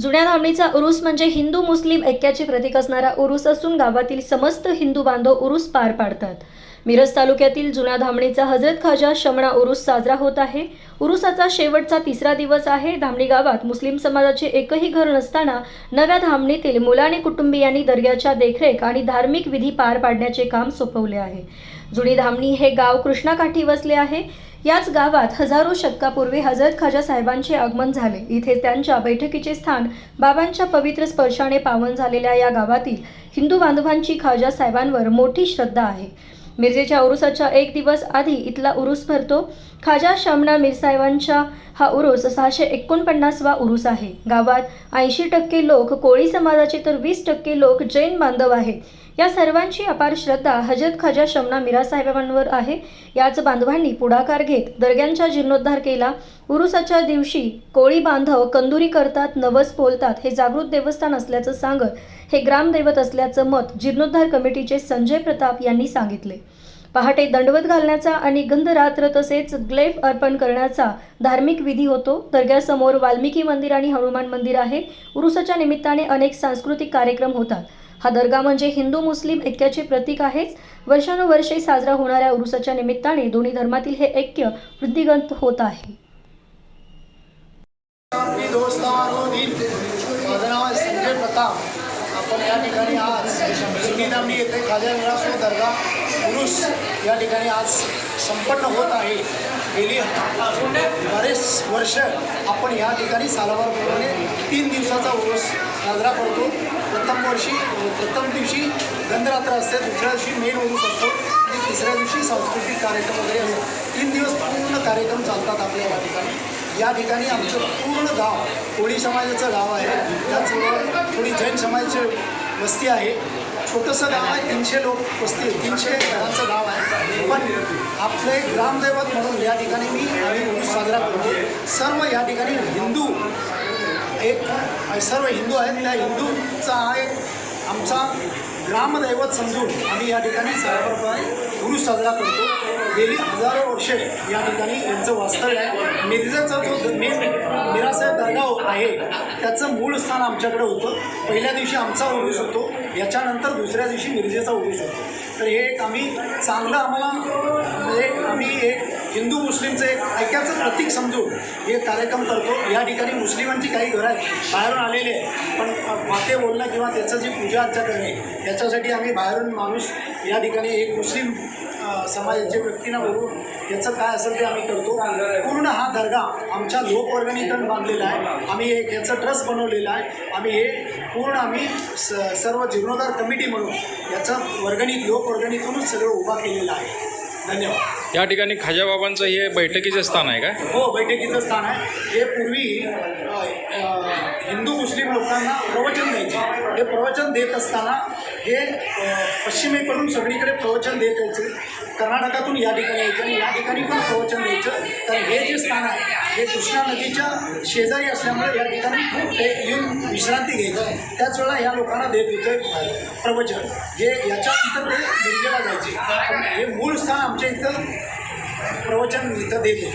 जुन्या धामणीचा उरूस म्हणजे हिंदू मुस्लिम ऐक्याचे प्रतीक असणारा उरूस असून गावातील समस्त हिंदू बांधव उरूस पार पाडतात. मिरज तालुक्यातील जुन्या धामणीचा हजरत खाजा शमणा उरूस साजरा होत आहे. उरुसाचा शेवटचा तिसरा दिवस आहे. धामणी गावात मुस्लिम समाजाचे एकही घर नसताना नव्या धामणीतील मुलाने कुटुंबियांनी दर्ग्याच्या देखरेख आणि धार्मिक विधी पार पाडण्याचे काम सोपवले आहे. जुनी धामणी हे गाव कृष्णाकाठी वसले आहे. याच गावात हजारो शतकापूर्वी हजरत खाजा साहेबांचे आगमन झाले. इथे त्यांच्या बैठकीचे स्थान बाबांच्या पवित्र स्पर्शाने पावन झालेल्या या गावातील हिंदू बांधवांची खाजा साहेबांवर मोठी श्रद्धा आहे. मिरजेच्या उरुसाच्या एक दिवस आधी इथला उरूस भरतो. खाजा शामना मिरसाहेबांच्या हा उरूस सहाशे एकोणपन्नासवा उरूस आहे. गावात ऐंशी टक्के लोक कोळी समाजाचे तर वीस टक्के लोक जैन बांधव आहेत. या सर्वांची अपार श्रद्धा हजरत खाजा शमना मीरा साहेबांवर आहे. याच बांधवांनी पुढाकार घेत दर्ग्यांचा जीर्णोद्धार केला. उरुसाच्या दिवशी कोळी बांधव कंदुरी करतात नवस बोलतात हे जागृत देवस्थान असल्याचं सांगत हे ग्रामदैवत असल्याचं मत जीर्णोद्धार कमिटीचे संजय प्रताप यांनी सांगितले. पहाटे दंडवत घालण्याचा आणि गंधरात्र तसेच ग्लेफ अर्पण करण्याचा धार्मिक विधी होतो. दर्ग्यासमोर वाल्मिकी मंदिर आणि हनुमान मंदिर आहे. उरुसाच्या निमित्ताने अनेक सांस्कृतिक कार्यक्रम होतात. हा दर्गा म्हणजे हिंदू मुस्लिम ऐक्याचे प्रतीक आहेच. वर्षानुवर्षे साजरा होणाऱ्या उरुसाच्या निमित्ताने दोन्ही धर्मातील हे ऐक्य वृद्धिगत होत आहे. आपण या ठिकाणी आज येथे दर्गा. उरुस या ठिकाणी आज संपन्न होत आहे. गेली बरेच वर्ष आपण या ठिकाणी सालाबारप्रमाणे तीन दिवसाचा उरुस साजरा करतो. प्रथम वर्षी प्रथम दिवशी गंधरात्र असते दुसऱ्या दिवशी मेन उरुस असतो आणि तिसऱ्या दिवशी सांस्कृतिक कार्यक्रम वगैरे असतो तीन दिवस पूर्ण कार्यक्रम चालतात आपल्या या ठिकाणी. या ठिकाणी आमचं पूर्ण गाव कोळी समाजाचं गाव आहे. त्याचबरोबर थोडी जैन समाजाची वस्ती आहे. छोटंसं गाव आहे तीनशे लोक वस्ती तीनशे घरांचं गाव आहे. पण आपलं एक ग्रामदैवत म्हणून या ठिकाणी मी आम्ही उरूस साजरा करतो. सर्व या ठिकाणी हिंदू एक सर्व हिंदू आहेत. त्या हिंदूचा हा एक आमचा ग्रामदैवत समजून आम्ही या ठिकाणी सर्वप्रमाणे उरूस साजरा करतो. गेली हजारो वर्षे या ठिकाणी यांचं वास्तव्य आहे. मिरजेचा जो मेन मिरासाहेब दर्गाव आहे त्याचं मूळ स्थान आमच्याकडे होतं. पहिल्या दिवशी आमचा उरूस होतो याच्यानंतर दुसऱ्या दिवशी मिरजेचा उरूस होतो. तर हे एक आम्ही चांगलं आम्हाला म्हणजे आम्ही एक हिंदू मुस्लिमचं एक ऐक्याचं प्रतीक समजून हे कार्यक्रम करतो. या ठिकाणी मुस्लिमांची काही घरं आहेत बाहेरून आलेले आहे पण माते बोलणं किंवा त्याचं जी पूजा अर्चा करणे याच्यासाठी आम्ही बाहेरून माणूस या ठिकाणी एक मुस्लिम समाजाच्या व्यक्तींना बोलून याचं काय असेल ते आम्ही करतो. पूर्ण हा दर्गा आमच्या लोकवर्गणीतून बांधलेला आहे. आम्ही एक याचं ट्रस्ट बनवलेलं आहे. आम्ही हे पूर्ण आम्ही स सर्व जीर्णोद्धार कमिटी म्हणून याचं वर्गणीत लोकवर्गणीतूनच सगळं उभा केलेलं आहे. धन्यवाद. या ठिकाणी खाजाबाबांचं हे बैठकीचे स्थान आहे का? हो बैठकीचं स्थान आहे. हे पूर्वी हिंदू मुस्लिम लोकांना प्रवचन द्यायचे. हे प्रवचन देत असताना हे पश्चिमेकडून सगळीकडे प्रवचन देत यायचे कर्नाटकातून या ठिकाणी यायचं आणि या ठिकाणी पण प्रवचन द्यायचं तर हे जे स्थान आहे हे कृष्णा नदीच्या शेजारी असल्यामुळे या ठिकाणी ते येऊन विश्रांती घ्यायचं त्याच वेळा या लोकांना देत येतं प्रवचन. हे इथं ते मिरजेला जायचे. हे मूळ स्थान आमच्या इथं प्रवचन इथं देते